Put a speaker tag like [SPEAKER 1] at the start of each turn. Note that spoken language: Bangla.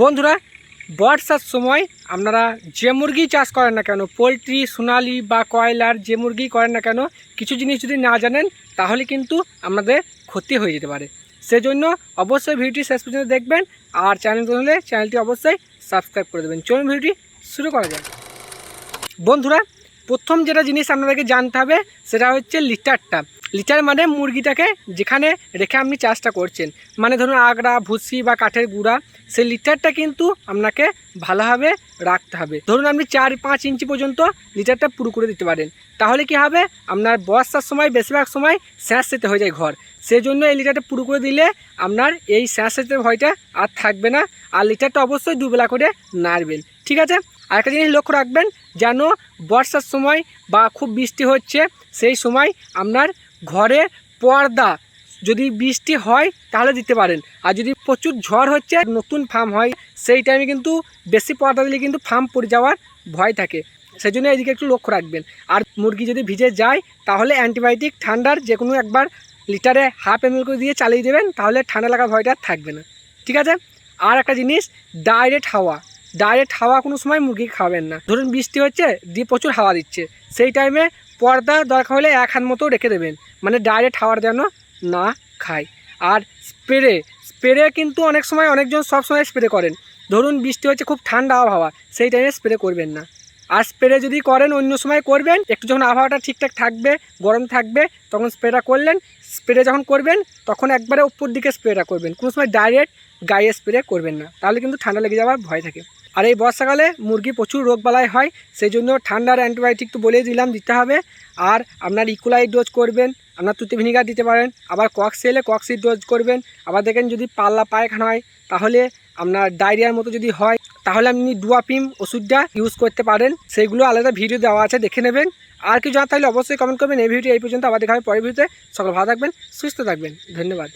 [SPEAKER 1] বন্ধুরা, বর্ষার সময় আপনারা যে মুরগি চাষ করেন না কেন, পোলট্রি, সোনালি বা কয়লার যে মুরগি করেন না কেন, কিছু জিনিস যদি না জানেন, তাহলে কিন্তু আমাদের ক্ষতি হয়ে যেতে পারে। সেজন্য অবশ্যই ভিডিওটি শেষ পর্যন্ত দেখবেন আর চ্যানেল হলে চ্যানেলটি অবশ্যই সাবস্ক্রাইব করে দেবেন। চলুন ভিডিওটি শুরু করা যাক। বন্ধুরা, প্রথম যেটা জিনিস আপনাদেরকে জানতে হবে, সেটা হচ্ছে লিটারটা। লিটার মানে মুরগিটাকে যেখানে রেখে আপনি চাষটা করছেন। মানে ধরুন আগড়া ভুসি বা কাঠের গুঁড়া, সেই লিটারটা কিন্তু আপনাকে ভালোভাবে রাখতে হবে। ধরুন আপনি চার, পাঁচ ইঞ্চি পর্যন্ত লিটারটা পুরো করে দিতে পারেন। তাহলে কি হবে? আপনার বর্ষার সময়, বেশিরভাগ সময় স্যাঁত সেতে হয়ে যায় ঘর। সেই জন্য এই লিটারটা পুরো করে দিলে আপনার এই স্যাঁত সেতে ভয়টা আর থাকবে না। আর লিটারটা অবশ্যই দুবেলা করে নাড়বেন। ঠিক আছে? আরেকটা জিনিস লক্ষ্য রাখবেন, যেন বর্ষার সময় বা খুব বৃষ্টি হচ্ছে, সেই সময় আপনার ঘরে পর্দা যদি বৃষ্টি হয়, তাহলে দিতে পারেন। আর যদি প্রচুর ঝড় হচ্ছে, নতুন ফার্ম হয়, সেই টাইমে কিন্তু বেশি পর্দা দিলে কিন্তু ফার্ম পড়ে যাওয়ার ভয় থাকে। সেই জন্য এদিকে একটু লক্ষ্য রাখবেন। আর মুরগি যদি ভিজে যায়, তাহলে অ্যান্টিবায়োটিক ঠান্ডার যে কোনো একবার লিটারে হাফ এম করে দিয়ে চালিয়ে দেবেন, তাহলে ঠান্ডা লাগার ভয়টা থাকবে না। ঠিক আছে? আর একটা জিনিস ডাইরেক্ট হাওয়া। ডাইরেক্ট হাওয়া কোনো সময় মুরগি খাবেন না। ধরুন বৃষ্টি হচ্ছে, দিয়ে প্রচুর হাওয়া দিচ্ছে। সেই টাইমে পর্দা দরকার হলে এক হাত মতো রেখে দেবেন। মানে ডাইরেক্ট হাওয়ার যেন না খায়। আর স্প্রে স্প্রে কিন্তু অনেক সময় অনেকজন সব সময় স্প্রে করেন। ধরুন বৃষ্টি হচ্ছে খুব ঠান্ডা আবহাওয়া, সেই টাইমে স্প্রে করবেন না। আর স্প্রে যদি করেন, অন্য সময় করবেন, একটু যখন আবহাওয়াটা ঠিকঠাক থাকবে, গরম থাকবে, তখন স্প্রেটা করলেন। স্প্রে যখন করবেন, তখন একবারে উপর দিকে স্প্রেটা করবেন। কোনো সময় ডাইরেক্ট গায়ে স্প্রে করবেন না। তাহলে কিন্তু ঠান্ডা লেগে যাওয়ার ভয় থাকে। আর এই বর্ষাকালে মুরগি প্রচুর রোগবালাই হয় সেই জন্য ঠান্ডার অ্যান্টিবায়োটিক তো বলেই দিলাম, দিতে হবে। আর আপনার ইকুলাই ডোজ করবেন, আপনার তুতে ভিনিগার দিতে পারেন, আবার কক্স এলে কক্সির ডোজ করবেন। আবার দেখেন যদি পাল্লা পায়খানা হয়, তাহলে আপনার ডায়রিয়ার মতো যদি হয়, তাহলে আপনি ডুয়াপিম ওষুধটা ইউজ করতে পারেন। সেইগুলো আলাদা ভিডিও দেওয়া আছে, দেখে নেবেন। আর কিছু জানা থাকলে অবশ্যই কমেন্ট করবেন। এই ভিডিও এই পর্যন্ত, আবার দেখা হবে পরের ভিডিওতে সকল ভালো থাকবেন, সুস্থ থাকবেন। ধন্যবাদ।